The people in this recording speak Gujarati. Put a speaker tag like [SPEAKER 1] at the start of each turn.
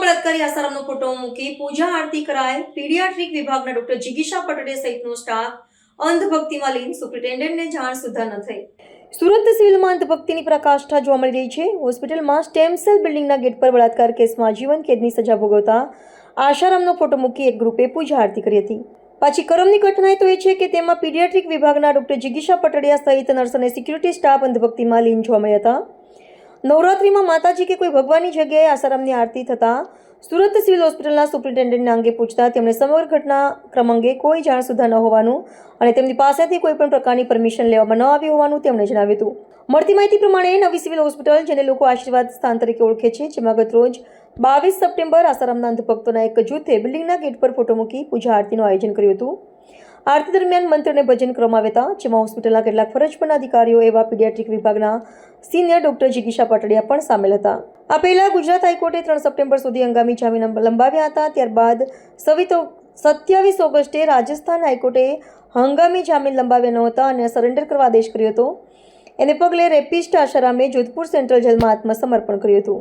[SPEAKER 1] સરકારી આસારામનો ફોટો મૂકી પૂજા આરતી કરાય. પીડિયાટ્રિક વિભાગના ડોક્ટર જિગીશા પટડે સહિતનો સ્ટાફ અંધભક્તિમાં લીન સુપ્રિન્ટેન્ડન્ટને જાણ સુધા ન થઈ. સુરત સિવિલમાં અંધભક્તિની પ્રકાષ્ઠા જોવા મળી રહી છે. હોસ્પિટલમાં સ્ટેમ બિલ્ડિંગના ગેટ પર બળાત્કાર કેસમાં જીવન કેદની સજા ભોગવતા આશારામનો ફોટો મૂકી એક ગ્રુપે પૂજા આરતી કરી હતી. પાછી કરમની ઘટના તો એ છે કે તેમાં પીડિયાટ્રિક વિભાગના ડોક્ટર જિગીશા પટડિયા સહિત નર્સ અને સિક્યુરિટી સ્ટાફ અંધભક્તિમાં લીન જોવા મળ્યા હતા. નવરાત્રિમાં માતાજી કે કોઈ ભગવાનની જગ્યાએ આસારામની આરતી થતાં સુરત સિવિલ હોસ્પિટલના સુપ્રિન્ટેન્ડન્ટના અંગે પૂછતા તેમણે સમગ્ર ઘટના ક્રમ અંગે કોઈ જાણ સુધા ન હોવાનું અને તેમની પાસેથી કોઈ પણ પ્રકારની પરમિશન લેવામાં ન આવી હોવાનું તેમણે જણાવ્યું હતું. મળતી માહિતી પ્રમાણે નવી સિવિલ હોસ્પિટલ, જેને લોકો આશીર્વાદ સ્થાન તરીકે ઓળખે છે, જેમાં ગત રોજ બાવીસ સપ્ટેમ્બર આસારામના અંધભક્તોના એક જૂથે બિલ્ડિંગના ગેટ પર ફોટો મૂકી પૂજા આરતીનું આયોજન કર્યું હતું. આરતી દરમિયાન મંત્રને ભજન કરવામાં આવ્યા હતા, જેમાં હોસ્પિટલના કેટલાક ફરજ પરના અધિકારીઓ એવા પીડિયાટ્રિક વિભાગના સિનિયર ડોક્ટર જિગીશા પટડિયા પણ સામેલ હતા. આ પહેલા ગુજરાત હાઈકોર્ટે ત્રણ સપ્ટેમ્બર સુધી હંગામી જામીન લંબાવ્યા હતા, ત્યારબાદ સવિતો, સત્યાવીસ ઓગસ્ટે રાજસ્થાન હાઈકોર્ટે હંગામી જામીન લંબાવ્યા નહોતા અને સરેન્ડર કરવા આદેશ કર્યો હતો. એને પગલે રેપિસ્ટ આશારામે જોધપુર સેન્ટ્રલ જેલમાં આત્મસમર્પણ કર્યું હતું.